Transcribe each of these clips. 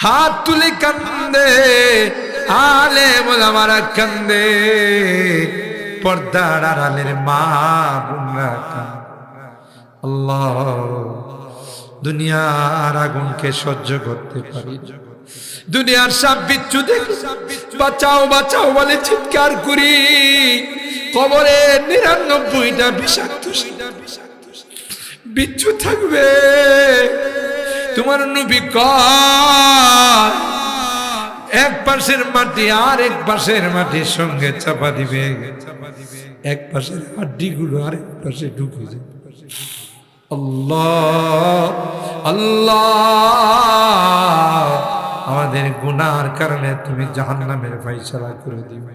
হাত তুলে কান্দে আলে মোলামারা কান্দে পর্দার আড়ালের মা দুনিয়ার আগুনকে সহ্য করতে পারি দুনিয়ার সাপ বিচ্ছু দেখে বাঁচাও বাঁচাও বলে চিৎকার করি কবরে নিরানব্বইটা বিষাক্ত বিচ্ছু থাকবে তোমার নবী কয়, এক পাশের মাটি আর এক পাশের মাটির সঙ্গে চাপা দিবে। এক পাশের হাড্ডিগুলো আরেক পাশে ঢুকে যাবে। আল্লাহ আল্লাহ, আমাদের গুনার কারণে তুমি জাহান্নামের ফাইসালা করে দিবে।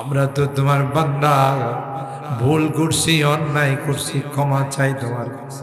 আমরা তো তোমার বান্দা, ভুল করছি, অন্যায় করছি, ক্ষমা চাই তোমার কাছে।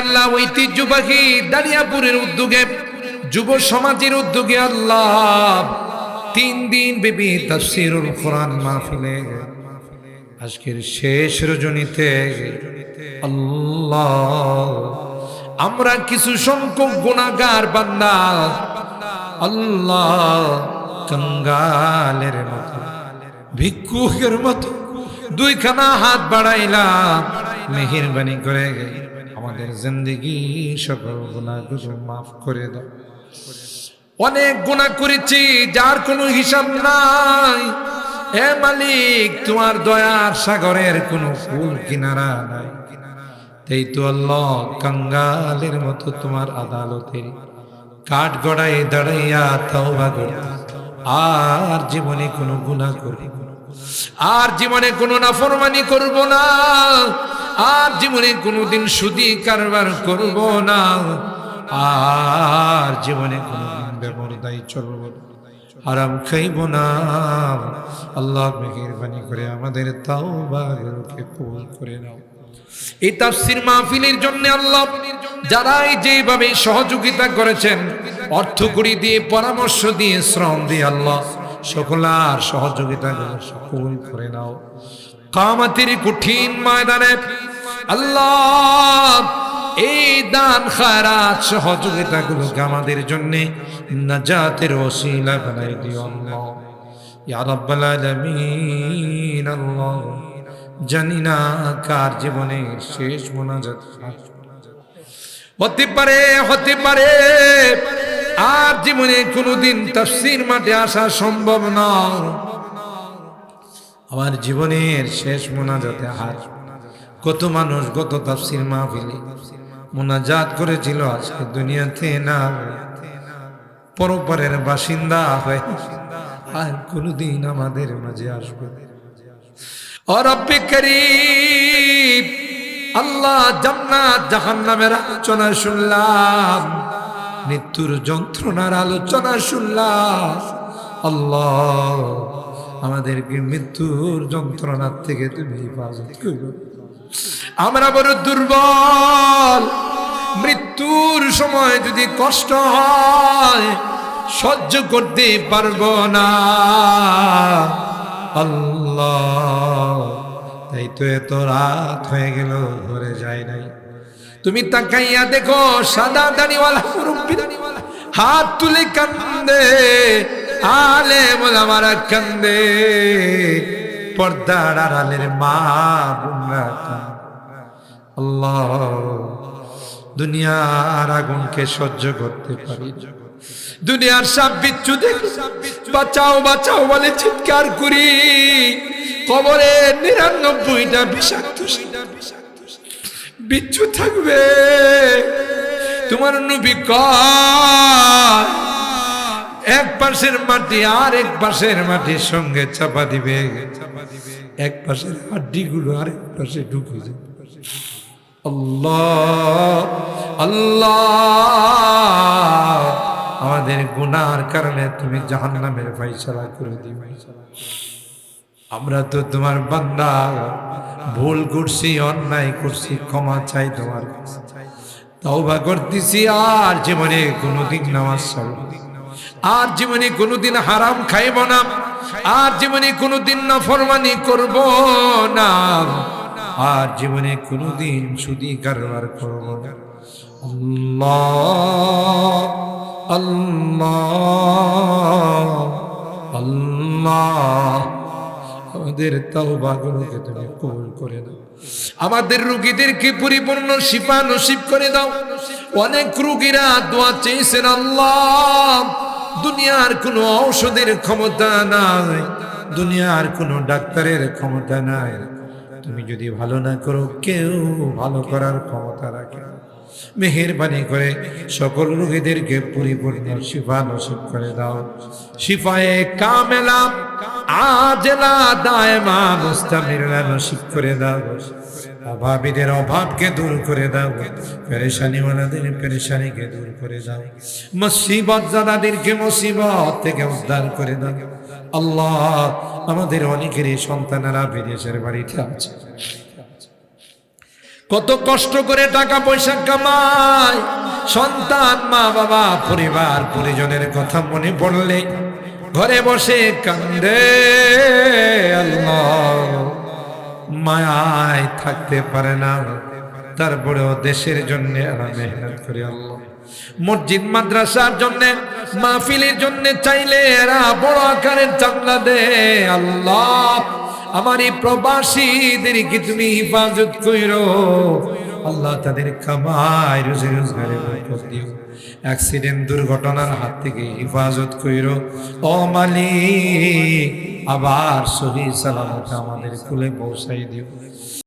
আল্লাহ ঐতিহ্যবাহী উদ্যোগে, যুব সমাজের উদ্যোগে আল্লাহ তিন দিন তাফসিরুল কোরআন মাহফিলে, আজকের শেষ রজনীতে আল্লাহ আমরা কিছু সংখ্যক গুণাগার বান্দা, আল্লাহ কঙ্গালের মতো, ভিক্ষুকের মতো, দুইখানা হাত বাড়াইলাম। মেহেরবানি করে আমাদের জিন্দগি সকল গুণাগুলো মাফ করে দাও। অনেক গুণা করেছি, যার কোনো হিসাব নাই। এ মালিক, তোমার দয়ার সাগরের কোনো কুল কিনারা নাই। তাই তো আল্লাহ কাঙ্গালের মতো তোমার আদালতের কাঠ গড়াই দাঁড়াইয়া তাওবা করতে। আর জীবনে কোনো গুণা করি। আর জীবনে কোনো নাফরমানি করব না। আর জীবনে কোনোদিন সুদি কারবার করব না। আর জীবনে কোনোদিন ব্যবহারদায়ী চলব আরাম খাইব না। আল্লাহ মেহেরবানি করে আমাদের তাও বাগুলোকে কবুল করে নাও। এই তাফসির মাহফিলের জন্য আল্লাহ যারাই যেভাবে সহযোগিতা করেছেন, অর্থ করি দিয়ে, পরামর্শ দিয়ে, শ্রম দিয়ে আল্লাহ সকলার সহযোগিতা কবুল করে নাও। কামাতির কঠিন ময়দানে আল্লাহ, এই দান, খায়রাত সহযোগিতা গুলোকে আমাদের জন্য নাজাতের ওসিলা বানাই দিও জানি না কার জীবনে শেষ মোনাজাত হতে পারে হতে পারে, আর জীবনে কোনোদিন তাফসির মাঠে আসা সম্ভব না। আমার জীবনের শেষ মোনাজাতে হাজ কত মানুষ গত তাফসির মাহফিলে। মোনাজাত করেছিল আজকে দুনিয়াতে না পরপরের বাসিন্দা হয় আর কোনোদিন আমাদের মাঝে আসবে। আল্লাহ জান্নাত জাহান্নামের আলোচনা শুনলাম, মৃত্যুর যন্ত্রণার আলোচনা শুনলাম। আল্লাহ আমাদেরকে মৃত্যুর যন্ত্রণার থেকে তুমি হেফাজত করো। আমরা বড় দুর্বল। মৃত্যুর সময় যদি কষ্ট হয়, সহ্য করতে পারব না। আল্লাহ, তাই তো এত রাত হয়ে গেল, ঘরে যায় নাই। তুমি তাকাইয়া দেখো, সাদা দাড়িওয়ালা মুরব্বী হাত তুলে কান্দে, আলে মোলামারা কান্দে, পর্দার আড়ালের মা বোনরা কান্দে। আল্লাহ, দুনিয়ার আগুনকে সহ্য করতে পারি। দুনিয়ার সাপ বিচ্ছু দেখে। বাঁচাও বাঁচাও বলে চিৎকার করি। কবরে নিরানব্বইটা বিষাক্ত বিচ্ছু থাকবে। তোমার নবী এক পাশের মাটি আর এক পাশের মাটির সঙ্গে চাপা দিবে। এক পাশের হাড্ডিগুলো আরেক পাশে ঢুকে যাবে। আল্লাহ আল্লাহ আমাদের গুনার কারণে তুমি জাহান্নামের ফাইসালা করে দিও আমরা তো তোমার বান্দা, ভুল করছি, অন্যায় করছি, ক্ষমা চাই তোমার। তওবা করতেছি, আর জীবনে কোনোদিন নামাজ। আর জীবনে কোনোদিন হারাম খাইব না আর জীবনে কোনোদিন না ফরমানি করব না আর জীবনে কোনোদিন সুদি কারবার করব না। আল্লাহ আল্লাহ আমাদের তুমি কবুল করে দাও আমাদের রুগীদেরকে পরিপূর্ণ শিফা নসিব করে দাও। অনেক রুগীরা দোয়া চেয়েছেন, আল্লাহ, দুনিয়ার কোনো ঔষধের ক্ষমতা নাই, দুনিয়ার কোনো ডাক্তারের ক্ষমতা নাই। তুমি যদি ভালো না করো, কেউ ভালো করার ক্ষমতা রাখে মেহেরবানি করে সকল রোগীদেরকে পরিপূর্ণ শিফা নসিব করে দাও। শিফায়ে কামেলা, আজলা, দায়মা মুস্তামিরলা নসিব করে দাও। অভাবীদের অভাবকে দূর করে দাও। পেরেশানিওয়ালাদের পেরেশানিকে দূর করে দাও। মুসিবত জাদাদেরকে মুসিবত থেকে উদ্ধার করে দাও। আল্লাহ, আমাদের অনেকেরই সন্তানেরা বিদেশের বাড়িতে আছে। কত কষ্ট করে টাকা পয়সা কামায়। সন্তান, মা বাবা, পরিবার, পরিজনের কথা মনে পড়লে ঘরে বসে কান্দে আল্লাহ। মায়ায় থাকতে পারে না। তারপরেও দেশের জন্য মেহনত করে আল্লাহ। মসজিদ মাদ্রাসার জন্য, মাহফিলের জন্য চাইলে এরা বড় আকারের চান্দা দে আল্লাহ, আমার এই প্রবাসীদেরকে তুমি হিফাজত কইরো আল্লাহ তাদের কামাই, রোজি রোজগারে দিও। অ্যাক্সিডেন্ট, দুর্ঘটনার হাত থেকে হিফাজত কইরো ও মালিক, আবার সহি সালামত আমাদের কুলে পৌঁছাই দিও।